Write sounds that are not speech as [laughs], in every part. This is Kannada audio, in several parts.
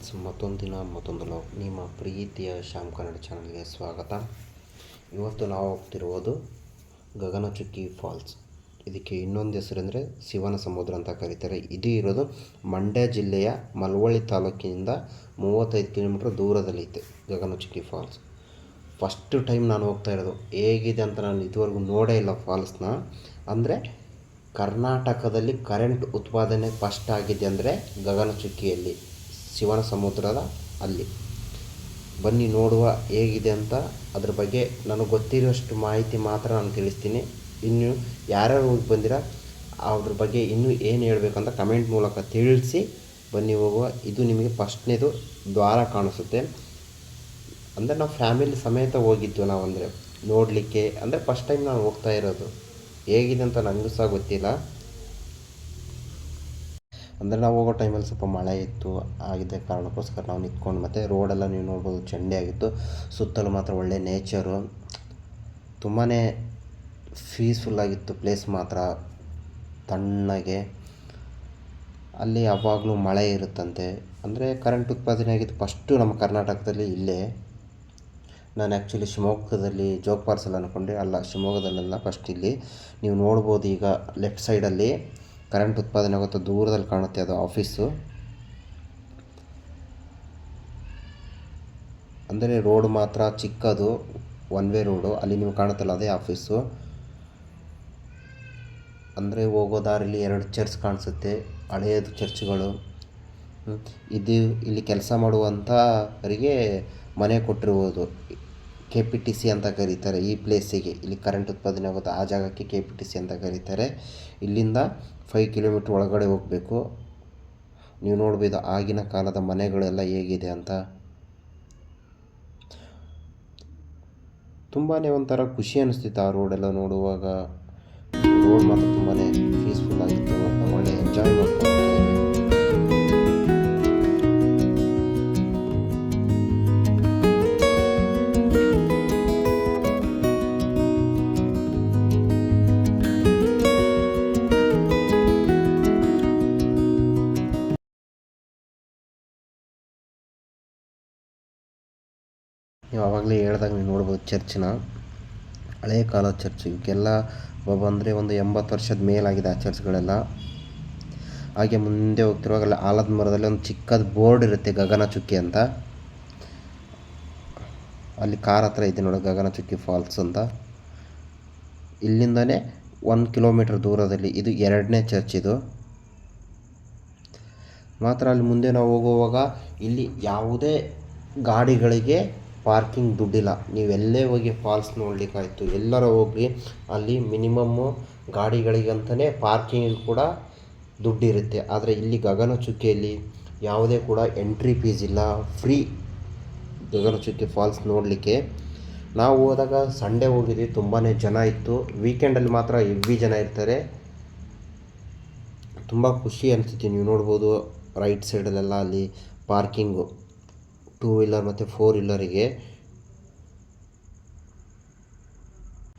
ಫ್ರೆಂಡ್ಸ್ ಮತ್ತೊಂದು ದಿನ ಮತ್ತೊಂದು ಲಾಗ್ ನಿಮ್ಮ ಪ್ರೀತಿಯ ಶ್ಯಾಮ್ ಕನ್ನಡ ಚಾನಲ್ಗೆ ಸ್ವಾಗತ. ಇವತ್ತು ನಾವು ಹೋಗ್ತಿರುವುದು ಗಗನಚುಕ್ಕಿ ಫಾಲ್ಸ್. ಇದಕ್ಕೆ ಇನ್ನೊಂದು ಹೆಸರೆಂದರೆ ಶಿವನ ಸಮುದ್ರ ಅಂತ ಕರೀತಾರೆ. ಇದು ಇರೋದು ಮಂಡ್ಯ ಜಿಲ್ಲೆಯ ಮಲ್ವಳ್ಳಿ ತಾಲೂಕಿನಿಂದ ಮೂವತ್ತೈದು ಕಿಲೋಮೀಟ್ರ್ ದೂರದಲ್ಲಿತ್ತು ಗಗನಚುಕ್ಕಿ ಫಾಲ್ಸ್. ಫಸ್ಟ್ ಟೈಮ್ ನಾನು ಹೋಗ್ತಾ ಇರೋದು. ಹೇಗಿದೆ ಅಂತ ನಾನು ಇದುವರೆಗೂ ನೋಡೇ ಇಲ್ಲ ಫಾಲ್ಸ್ನ. ಅಂದರೆ ಕರ್ನಾಟಕದಲ್ಲಿ ಕರೆಂಟ್ ಉತ್ಪಾದನೆ ಫಸ್ಟ್ ಆಗಿದೆ ಅಂದರೆ ಗಗನಚುಕ್ಕಿಯಲ್ಲಿ. ಶಿವನ ಸಮುದ್ರದ ಅಲ್ಲಿ. ಬನ್ನಿ ನೋಡುವ ಹೇಗಿದೆ ಅಂತ ಅದ್ರ ಬಗ್ಗೆ ನನಗೆ ಗೊತ್ತಿರೋಷ್ಟು ಮಾಹಿತಿ ಮಾತ್ರ ನಾನು ತಿಳಿಸ್ತೀನಿ. ಇನ್ನು ಯಾರ್ಯಾರು ಹೋಗಿ ಬಂದಿರ ಅದ್ರ ಬಗ್ಗೆ ಇನ್ನೂ ಏನು ಹೇಳಬೇಕಂತ ಕಮೆಂಟ್ ಮೂಲಕ ತಿಳಿಸಿ. ಬನ್ನಿ ಹೋಗುವ. ಇದು ನಿಮಗೆ ಫಸ್ಟ್ನೇದು ದ್ವಾರ ಕಾಣಿಸುತ್ತೆ. ಅಂದರೆ ನಾವು ಫ್ಯಾಮಿಲಿ ಸಮೇತ ಹೋಗಿದ್ದು ನಾವು ಅಂದರೆ ನೋಡಲಿಕ್ಕೆ. ಅಂದರೆ ಫಸ್ಟ್ ಟೈಮ್ ನಾನು ಹೋಗ್ತಾ ಇರೋದು. ಹೇಗಿದೆ ಅಂತ ನನಗೂ ಸಹ ಗೊತ್ತಿಲ್ಲ. ಅಂದರೆ ನಾವು ಹೋಗೋ ಟೈಮಲ್ಲಿ ಸ್ವಲ್ಪ ಮಳೆ ಇತ್ತು, ಆಗಿದ್ದ ಕಾರಣಕ್ಕೋಸ್ಕರ ನಾವು ನಿಂತ್ಕೊಂಡು ಮತ್ತು ರೋಡೆಲ್ಲ ನೀವು ನೋಡ್ಬೋದು ಚಂಡಿ ಆಗಿತ್ತು. ಸುತ್ತಲೂ ಮಾತ್ರ ಒಳ್ಳೆ ನೇಚರು ತುಂಬಾ ಪೀಸ್ಫುಲ್ಲಾಗಿತ್ತು ಪ್ಲೇಸ್ ಮಾತ್ರ. ತಣ್ಣಗೆ. ಅಲ್ಲಿ ಯಾವಾಗಲೂ ಮಳೆ ಇರುತ್ತಂತೆ. ಅಂದರೆ ಕರೆಂಟ್ ಉತ್ಪಾದನೆ ಆಗಿದ್ದು ಫಸ್ಟು ನಮ್ಮ ಕರ್ನಾಟಕದಲ್ಲಿ ಇಲ್ಲೇ. ನಾನು ಆ್ಯಕ್ಚುಲಿ ಶಿವಮೊಗ್ಗದಲ್ಲಿ ಜೋಗ್ ಪಾರ್ಸಲ್ ಅಂದ್ಕೊಂಡೆ ಅಲ್ಲ, ಶಿವಮೊಗ್ಗದಲ್ಲೆಲ್ಲ ಫಸ್ಟ್ ಇಲ್ಲಿ. ನೀವು ನೋಡ್ಬೋದು ಈಗ ಲೆಫ್ಟ್ ಸೈಡಲ್ಲಿ ಕರೆಂಟ್ ಉತ್ಪಾದನೆ ಆಗುತ್ತೋ ದೂರದಲ್ಲಿ ಕಾಣುತ್ತೆ ಅದು ಆಫೀಸು. ಅಂದರೆ ರೋಡ್ ಮಾತ್ರ ಚಿಕ್ಕದು ಒನ್ ವೇ ರೋಡು ಅಲ್ಲಿ ನೀವು ಕಾಣುತ್ತಲ್ಲ ಅದೇ ಆಫೀಸು. ಅಂದರೆ ಹೋಗೋ ದಾರಿಲಿ ಎರಡು ಚರ್ಚ್ ಕಾಣಿಸುತ್ತೆ ಹಳೆಯದು ಚರ್ಚ್ಗಳು. ಇದು ಇಲ್ಲಿ ಕೆಲಸ ಮಾಡುವಂಥವರಿಗೆ ಮನೆ ಕೊಟ್ಟಿರುವುದು ಕೆ ಪಿ ಟಿ ಸಿ ಅಂತ ಕರೀತಾರೆ. ಈ ಪ್ಲೇಸಿಗೆ ಇಲ್ಲಿ ಕರೆಂಟ್ ಉತ್ಪಾದನೆ ಆಗುತ್ತೆ ಆ ಜಾಗಕ್ಕೆ ಕೆ ಪಿ ಟಿ ಸಿ ಅಂತ ಕರೀತಾರೆ. ಇಲ್ಲಿಂದ ಫೈವ್ ಕಿಲೋಮೀಟ್ರ್ ಒಳಗಡೆ ಹೋಗಬೇಕು. ನೀವು ನೋಡ್ಬೋದು ಆಗಿನ ಕಾಲದ ಮನೆಗಳೆಲ್ಲ ಹೇಗಿದೆ ಅಂತ. ತುಂಬಾ ಒಂಥರ ಖುಷಿ ಅನಿಸ್ತಿತ್ತು ಆ ರೋಡೆಲ್ಲ ನೋಡುವಾಗ. ರೋಡ್ ಮಾತ್ರ ತುಂಬಾ ಪೀಸ್ಫುಲ್ ಆಗಿತ್ತು. ಒಳ್ಳೆ ಎಂಜಾಯ್ ಮಾಡ್ಕೊಂಡು ನೀವು ಆವಾಗಲೇ ಹೇಳ್ದಾಗ ನೀವು ನೋಡ್ಬೋದು ಚರ್ಚ್ನ. ಹಳೆಯ ಕಾಲದ ಚರ್ಚ್. ಇವಕ್ಕೆಲ್ಲ ಬಂದರೆ ಒಂದು ಎಂಬತ್ತು ವರ್ಷದ ಮೇಲಾಗಿದೆ ಆ ಚರ್ಚ್ಗಳೆಲ್ಲ. ಹಾಗೆ ಮುಂದೆ ಹೋಗ್ತಿರುವಾಗ ಅಲ್ಲಿ ಆಲದ ಮರದಲ್ಲಿ ಒಂದು ಚಿಕ್ಕದ ಬೋರ್ಡ್ ಇರುತ್ತೆ ಗಗನಚುಕ್ಕಿ ಅಂತ. ಅಲ್ಲಿ ಕಾರ್ ಹತ್ರ ಇದೆ ನೋಡಿ ಗಗನಚುಕ್ಕಿ ಫಾಲ್ಸ್ ಅಂತ. ಇಲ್ಲಿಂದನೇ ಒಂದು ಕಿಲೋಮೀಟರ್ ದೂರದಲ್ಲಿ ಇದು ಎರಡನೇ ಚರ್ಚ್ ಇದು. ಮಾತ್ರ ಅಲ್ಲಿ ಮುಂದೆ ನಾವು ಹೋಗುವಾಗ ಇಲ್ಲಿ ಯಾವುದೇ ಗಾಡಿಗಳಿಗೆ ಪಾರ್ಕಿಂಗ್ ದುಡ್ಡಿಲ್ಲ. ನೀವು ಎಲ್ಲೇ ಹೋಗಿ ಫಾಲ್ಸ್ ನೋಡಲಿಕ್ಕಾಯ್ತು. ಎಲ್ಲರ ಹೋಗಿ ಅಲ್ಲಿ ಮಿನಿಮಮ್ಮು ಗಾಡಿಗಳಿಗಂತಲೇ ಪಾರ್ಕಿಂಗ್ ಕೂಡ ದುಡ್ಡಿರುತ್ತೆ. ಆದರೆ ಇಲ್ಲಿ ಗಗನಚುಕ್ಕಿಯಲ್ಲಿ ಯಾವುದೇ ಕೂಡ ಎಂಟ್ರಿ ಫೀಸ್ ಇಲ್ಲ. ಫ್ರೀ ಗಗನಚುಕ್ಕಿ ಫಾಲ್ಸ್ ನೋಡಲಿಕ್ಕೆ. ನಾವು ಹೋದಾಗ ಸಂಡೇ ಹೋಗಿದ್ವಿ ತುಂಬಾ ಜನ ಇತ್ತು. ವೀಕೆಂಡಲ್ಲಿ ಮಾತ್ರ ಹೆವಿ ಜನ ಇರ್ತಾರೆ. ತುಂಬ ಖುಷಿ ಅನಿಸುತ್ತೆ ನೀವು ನೋಡ್ಬೋದು ರೈಟ್ ಸೈಡಲ್ಲೆಲ್ಲ ಅಲ್ಲಿ ಪಾರ್ಕಿಂಗು ಟೂ ವೀಲರ್ ಮತ್ತು ಫೋರ್ ವೀಲರಿಗೆ.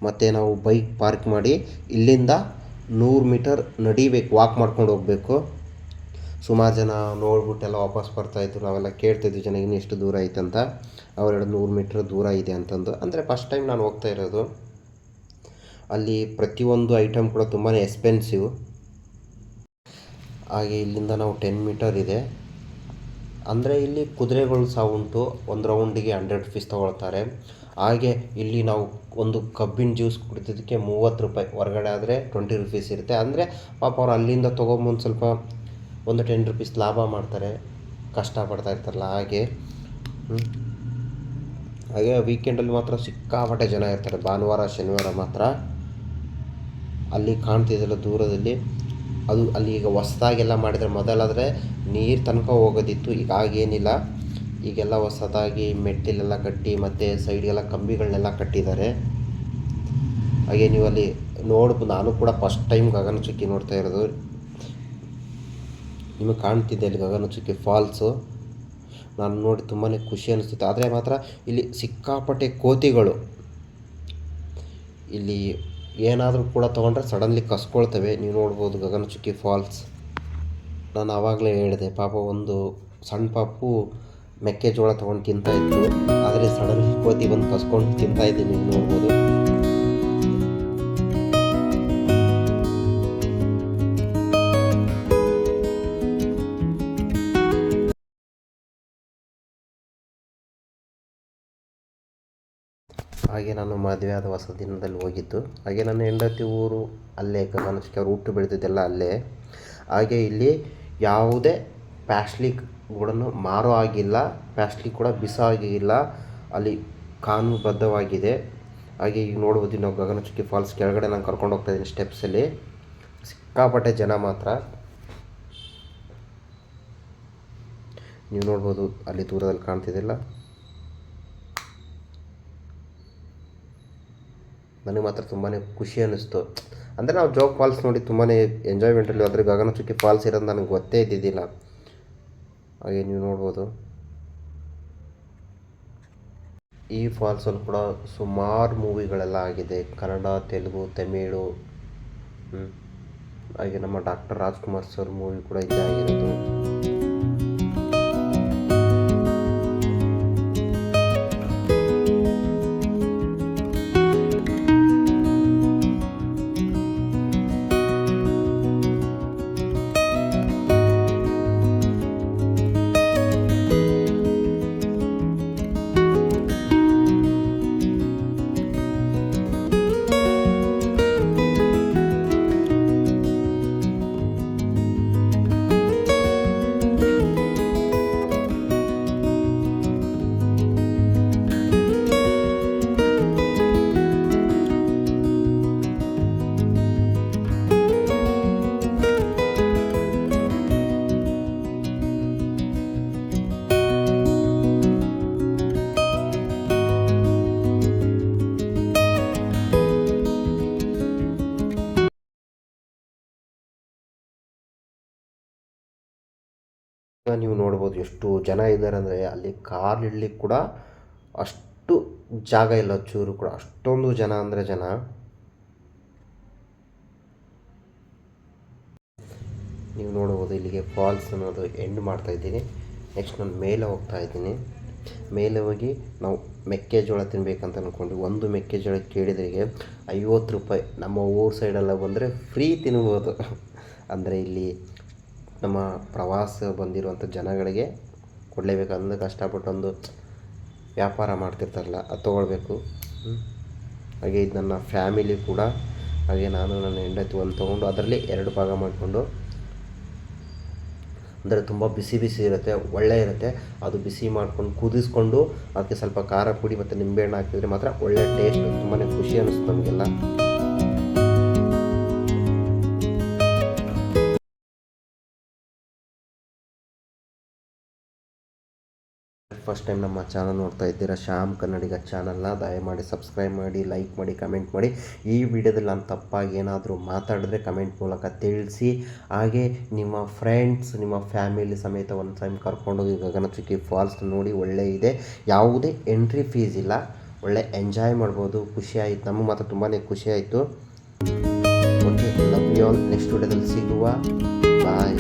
ಮತ್ತು ನಾವು ಬೈಕ್ ಪಾರ್ಕ್ ಮಾಡಿ ಇಲ್ಲಿಂದ ನೂರು ಮೀಟರ್ ನಡಿಬೇಕು, ವಾಕ್ ಮಾಡ್ಕೊಂಡು ಹೋಗಬೇಕು. ಸುಮಾರು ಜನ ನೋಡ್ಬಿಟ್ಟೆಲ್ಲ ವಾಪಸ್ ಬರ್ತಾಯಿದ್ರು ನಾವೆಲ್ಲ ಕೇಳ್ತಿದ್ವಿ ಜನ ಇನ್ನು ಎಷ್ಟು ದೂರ ಐತೆ ಅಂತ. ಅವರೆರಡು ನೂರು ಮೀಟ್ರ್ ದೂರ ಇದೆ ಅಂತಂದು. ಅಂದರೆ ಫಸ್ಟ್ ಟೈಮ್ ನಾನು ಹೋಗ್ತಾ ಇರೋದು. ಅಲ್ಲಿ ಪ್ರತಿಯೊಂದು ಐಟಮ್ ಕೂಡ ತುಂಬಾ ಎಕ್ಸ್ಪೆನ್ಸಿವ್ ಹಾಗೆ ಇಲ್ಲಿಂದ ನಾವು ಟೆನ್ ಮೀಟರ್ ಇದೆ. ಅಂದರೆ ಇಲ್ಲಿ ಕುದುರೆಗಳು ಸಹ ಉಂಟು. ಒಂದು ರೌಂಡಿಗೆ ಹಂಡ್ರೆಡ್ ರುಪೀಸ್ ತೊಗೊಳ್ತಾರೆ. ಹಾಗೆ ಇಲ್ಲಿ ನಾವು ಒಂದು ಕಬ್ಬಿನ ಜ್ಯೂಸ್ ಕುಡಿತಿದ್ದಕ್ಕೆ ಮೂವತ್ತು ರೂಪಾಯಿ. ಹೊರಗಡೆ ಆದರೆ ಟ್ವೆಂಟಿ ರುಪೀಸ್ ಇರುತ್ತೆ. ಅಂದರೆ ಪಾಪ ಅವ್ರು ಅಲ್ಲಿಂದ ತೊಗೊಂಬಂದು ಸ್ವಲ್ಪ ಒಂದು ಟೆನ್ ರುಪೀಸ್ ಲಾಭ ಮಾಡ್ತಾರೆ. ಕಷ್ಟಪಡ್ತಾ ಇರ್ತಾರಲ್ಲ ಹಾಗೆ. ಹಾಗೆ ವೀಕೆಂಡಲ್ಲಿ ಮಾತ್ರ ಸಿಕ್ಕಾಪಟ್ಟೆ ಜನ ಇರ್ತಾರೆ. ಭಾನುವಾರ, ಶನಿವಾರ ಮಾತ್ರ. ಅಲ್ಲಿ ಕಾಣ್ತಿದ್ದಲ್ಲ ದೂರದಲ್ಲಿ. ಅದು ಅಲ್ಲಿ ಈಗ ಎಲ್ಲ ಮಾಡಿದರೆ ಮೊದಲಾದರೆ ನೀರು ತನಕ ಹೋಗೋದಿತ್ತು, ಈಗ ಆಗೇನಿಲ್ಲ ಈಗೆಲ್ಲ ಹೊಸದಾಗಿ ಮೆಟ್ಟಿಲೆಲ್ಲ ಕಟ್ಟಿ ಮತ್ತು ಸೈಡ್ಗೆಲ್ಲ ಕಂಬಿಗಳನ್ನೆಲ್ಲ ಕಟ್ಟಿದ್ದಾರೆ. ಹಾಗೆ ನೀವು ಅಲ್ಲಿ ನೋಡ್ಬೋದು ನಾನು ಕೂಡ ಫಸ್ಟ್ ಟೈಮ್ ಗಗನಚುಕ್ಕಿ ನೋಡ್ತಾ ಇರೋದು. ನಿಮಗೆ ಕಾಣ್ತಿದ್ದೆ ಅಲ್ಲಿ ಗಗನಚುಕ್ಕಿ ಫಾಲ್ಸು. ನಾನು ನೋಡಿ ತುಂಬಾ ಖುಷಿ ಅನಿಸ್ತಿತ್ತು. ಆದರೆ ಮಾತ್ರ ಇಲ್ಲಿ ಸಿಕ್ಕಾಪಟ್ಟೆ ಕೋತಿಗಳು. ಇಲ್ಲಿ ಏನಾದರೂ ಕೂಡ ತೊಗೊಂಡ್ರೆ ಸಡನ್ಲಿ ಕಸ್ಕೊಳ್ತವೆ. ನೀವು ನೋಡ್ಬೋದು ಗಗನಚುಕ್ಕಿ ಫಾಲ್ಸ್. ನಾನು ಆವಾಗಲೇ ಹೇಳಿದೆ, ಪಾಪ ಒಂದು ಸಣ್ಣ ಪಾಪು ಮೆಕ್ಕೆಜೋಳ ತೊಗೊಂಡು ತಿಂತಾ ಇತ್ತು. ಆದರೆ ಸಡನ್ಲಿ ಕೋತಿ ಬಂದು ಕಸ್ಕೊಂಡು ತಿಂತಾಯಿದ್ದೀನಿ ನೀವು ನೋಡ್ಬೋದು. ಹಾಗೆ ನಾನು ಮದುವೆ ಆದ ಹೊಸ ದಿನದಲ್ಲಿ ಹೋಗಿದ್ದು. ಹಾಗೆ ನನ್ನ ಹೆಂಡತಿ ಊರು ಅಲ್ಲೇ ಗಗನಚುಕ್ಕಿ ಅವ್ರು ಹುಟ್ಟು ಬೆಳೆದಿದ್ದೆಲ್ಲ ಅಲ್ಲೇ. ಹಾಗೆ ಇಲ್ಲಿ ಯಾವುದೇ ಪ್ಯಾಸ್ಲಿಕ್ ಕೂಡ ಮಾರೋ ಆಗಿಲ್ಲ ಪ್ಯಾಸ್ಲಿಕ್ ಕೂಡ ಬಿಸಾಗಿಲ್ಲ ಅಲ್ಲಿ ಕಾನೂನುಬದ್ಧವಾಗಿದೆ. ಹಾಗೆ ಈಗ ನೋಡ್ಬೋದು ನಾವು ಗಗನಚುಕ್ಕಿ ಫಾಲ್ಸ್ ಕೆಳಗಡೆ ನಾನು ಕರ್ಕೊಂಡು ಹೋಗ್ತಾ ಇದ್ದೀನಿ ಸ್ಟೆಪ್ಸಲ್ಲಿ ಸಿಕ್ಕಾಪಟ್ಟೆ ಜನ ಮಾತ್ರ. ನೀವು ನೋಡ್ಬೋದು ಅಲ್ಲಿ ದೂರದಲ್ಲಿ ಕಾಣ್ತಿದ್ದಿಲ್ಲ. ನನಗೆ ಮಾತ್ರ ತುಂಬಾ ಖುಷಿ ಅನ್ನಿಸ್ತು. ಅಂದರೆ ನಾವು ಜೋಗ್ ಫಾಲ್ಸ್ ನೋಡಿ ತುಂಬಾ ಎಂಜಾಯ್ಮೆಂಟಲ್ಲಿ ಗಗನ ಗಗನಚುಕ್ಕಿ ಫಾಲ್ಸ್ ಇರೋದು ನನಗೆ ಗೊತ್ತೇ ಇದ್ದಿದ್ದಿಲ್ಲ. ಹಾಗೆ ನೀವು ನೋಡ್ಬೋದು. ಈ ಫಾಲ್ಸಲ್ಲಿ ಕೂಡ ಸುಮಾರು ಮೂವಿಗಳೆಲ್ಲ ಆಗಿದೆ. ಕನ್ನಡ, ತೆಲುಗು, ತಮಿಳು. ಹಾಗೆ ನಮ್ಮ ಡಾಕ್ಟರ್ ರಾಜ್ಕುಮಾರ್ ಸರ್ ಮೂವಿ ಕೂಡ ಇದೇ ಆಗಿರೋದು. ನೀವು ನೋಡ್ಬೋದು ಎಷ್ಟು ಜನ ಇದ್ದಾರೆ ಅಂದರೆ ಅಲ್ಲಿ ಕಾರ್ ಇಡ್ಲಿಕ್ಕೆ ಕೂಡ ಅಷ್ಟು ಜಾಗ ಇಲ್ಲ, ಚೂರು ಕೂಡ. ಅಷ್ಟೊಂದು ಜನ ಅಂದರೆ ಜನ. ನೀವು ನೋಡ್ಬೋದು ಇಲ್ಲಿಗೆ ಫಾಲ್ಸ್ ಅನ್ನೋದು ಎಂಡ್ ಮಾಡ್ತಾ ಇದ್ದೀನಿ. ನೆಕ್ಸ್ಟ್ ನಾನು ಮೇಲೆ ಹೋಗ್ತಾ ಇದ್ದೀನಿ. ಮೇಲೆ ಹೋಗಿ ನಾವು ಮೆಕ್ಕೆಜೋಳ ತಿನ್ಬೇಕಂತ ಅಂದ್ಕೊಂಡು ಒಂದು ಮೆಕ್ಕೆಜೋಳ ಕೇಳಿದ್ರಿಗೆ ಐವತ್ತು ರೂಪಾಯಿ. ನಮ್ಮ ಊರು ಸೈಡೆಲ್ಲ ಬಂದರೆ ಫ್ರೀ ತಿನ್ಬೋದು. [laughs] ಅಂದರೆ ಇಲ್ಲಿ ನಮ್ಮ ಪ್ರವಾಸ ಬಂದಿರುವಂಥ ಜನಗಳಿಗೆ ಕೊಡಲೇಬೇಕು ಅಂದ್ರೆ ಕಷ್ಟಪಟ್ಟು ಒಂದು ವ್ಯಾಪಾರ ಮಾಡ್ತಿರ್ತಾರಲ್ಲ, ಅದು ತೊಗೊಳ್ಬೇಕು. ಹಾಗೆ ಇದು ನನ್ನ ಫ್ಯಾಮಿಲಿ ಕೂಡ. ಹಾಗೆ ನಾನು ನನ್ನ ಹೆಂಡತಿ ಒಂದು ತೊಗೊಂಡು ಅದರಲ್ಲಿ ಎರಡು ಭಾಗ ಮಾಡಿಕೊಂಡು, ಅಂದರೆ ತುಂಬ ಬಿಸಿ ಬಿಸಿ ಇರುತ್ತೆ, ಒಳ್ಳೆ ಇರುತ್ತೆ. ಅದು ಬಿಸಿ ಮಾಡ್ಕೊಂಡು ಕುದಿಸ್ಕೊಂಡು, ಅದಕ್ಕೆ ಸ್ವಲ್ಪ ಖಾರ ಪುಡಿ ಮತ್ತು ನಿಂಬೆಹಣ್ಣು ಹಾಕಿದರೆ ಮಾತ್ರ ಒಳ್ಳೆ ಟೇಸ್ಟ್ ತುಂಬಾ ಖುಷಿ ಅನಿಸುತ್ತೆ ನಮಗೆಲ್ಲ. ಫಸ್ಟ್ ಟೈಮ್ ನಮ್ಮ ಚಾನಲ್ ನೋಡ್ತಾ ಇದ್ದೀರಾ, ಶ್ಯಾಮ್ ಕನ್ನಡಿಗ ಚಾನಲ್ನ ದಯಮಾಡಿ ಸಬ್ಸ್ಕ್ರೈಬ್ ಮಾಡಿ ಲೈಕ್ ಮಾಡಿ ಕಮೆಂಟ್ ಮಾಡಿ. ಈ ವಿಡಿಯೋದಲ್ಲಿ ನಾನು ತಪ್ಪಾಗಿ ಏನಾದರೂ ಮಾತಾಡಿದ್ರೆ ಕಮೆಂಟ್ ಮೂಲಕ ತಿಳಿಸಿ. ಹಾಗೆ ನಿಮ್ಮ ಫ್ರೆಂಡ್ಸ್ ನಿಮ್ಮ ಫ್ಯಾಮಿಲಿ ಸಮೇತ ಒಂದು ಟೈಮ್ ಕರ್ಕೊಂಡೋಗಿ ಗಗನಚುಕ್ಕಿ ಫಾಲ್ಸ್ ನೋಡಿ ಒಳ್ಳೆ ಇದೆ. ಯಾವುದೇ ಎಂಟ್ರಿ ಫೀಸ್ ಇಲ್ಲ. ಒಳ್ಳೆ ಎಂಜಾಯ್ ಮಾಡ್ಬೋದು, ಖುಷಿ ಆಯಿತು. ನಮಗೆ ಮಾತ್ರ ತುಂಬಾ ಖುಷಿ ಆಯಿತು. Okay love you all next ವಿಡಿಯೋದಲ್ಲಿ ಸಿಗುವ. ಬಾಯ್